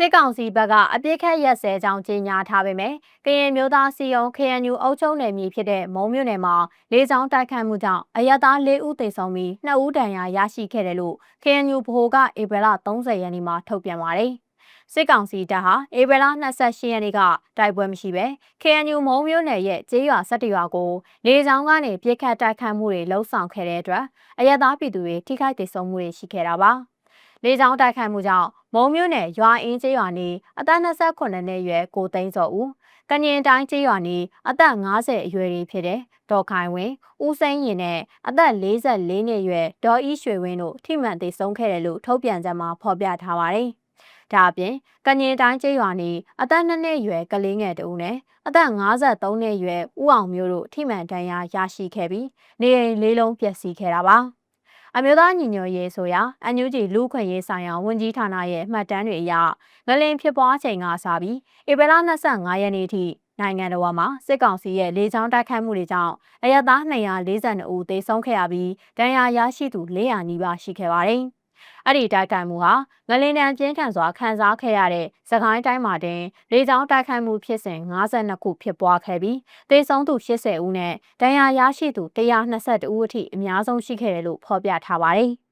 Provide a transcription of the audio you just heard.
စစ်ကောင်စီဘက်ကအပြစ်ခတ်ရက်စဲကြောင်းကြေညာထားပေမဲ့ကရင်မျိုးသားစီယုံ KNU အုပ်ချုပ်နယ်မြေဖြစ်တဲ့မုံမြို့နယ်မှာလေကြောင်းတိုက်ခတ်မှုကြောင့်အရသား၄ဦးသေဆုံးပြီး2ဦးဒဏ်ရာရရှိခဲ့တယ်လို့ KNU ဗဟိုကဧပြီလ30ရက်နေ့မှာထုတ်ပြန်ပါတယ်။စစ်ကောင်စီတပ်ဟာဧပြီလ28ရက်နေ့ကတိုက်ပွဲမရှိဘဲ KNU မုံမြို့နယ်ရဲ့ကျေးရွာ17ရွာကိုလေကြောင်းကနေပြစ်ခတ်တိုက်ခတ်မှုတွေလှုံ့ဆော်ခဲ့တဲ့အတွက်အရသားပြည်သူတွေထိခိုက်ဒေဆုံးမှုတွေရှိခဲ့တာပါ။ လေကြောင်းတိုက်ခိုက်မှုကြောင့်မုံမြို့နယ်ရွာအင်းကျေးရွာနေအသက်28နှစ်အရွယ်ကိုသိန်းစော်ဦးကညင်တိုင်းကျေးရွာနေအသက်50အရွယ်တွေဖြစ်တဲ့ဒေါ်ခိုင်ဝင်းဦးစိန်ရင်နဲ့အသက်44နှစ်အရွယ်ဒေါ်ဤရွှေဝင်းတို့ထိမှန်သိဆုံးခဲ့တယ်လို့ထုတ်ပြန်ကြမှာဖော်ပြထားပါတယ်။ဒါအပြင်ကညင်တိုင်းကျေးရွာနေအသက်2နှစ်အရွယ်ကလေးငယ်တဦးနဲ့အသက်53နှစ်အရွယ်ဦးအောင်မျိုးတို့ထိမှန်ဒဏ်ရာရရှိခဲ့ပြီးနေအိမ်လေးလုံးပျက်စီးခဲ့တာပါ။ အမျိုးသားညီညွတ်ရေးဆိုရာအန်ယူဂျီလူခွင့်ရေးဆိုင်ရာဝန်ကြီးဌာနရဲ့မှတ်တမ်းတွေအရငလင်ဖြစ်ပွားချိန်ကစပြီးဧပြီလ25ရက်နေ့ထိနိုင်ငံတော်မှာစစ်ကောင်စီရဲ့လေကြောင်းတိုက်ခိုက်မှုတွေကြောင့်အရသား242ဦးသေဆုံးခဲ့ရပြီးဒဏ်ရာရရှိသူ400နီးပါးရှိခဲ့ပါတယ်။ အဲ့ဒီတိုက်ခိုက်မှုဟာငလင်တန်ပြင်းထန်စွာခံစားခဲ့ရတဲ့စကိုင်းတိုင်းမှာတင်လေကြောင်းတိုက်ခိုက်မှုဖြစ်စဉ်52ခုဖြစ်ပွားခဲ့ပြီးသေဆုံးသူ80ဦးနဲ့ဒဏ်ရာရရှိသူ122ဦးအထိအများဆုံးရှိခဲ့တယ်လို့ဖော်ပြထားပါတယ်။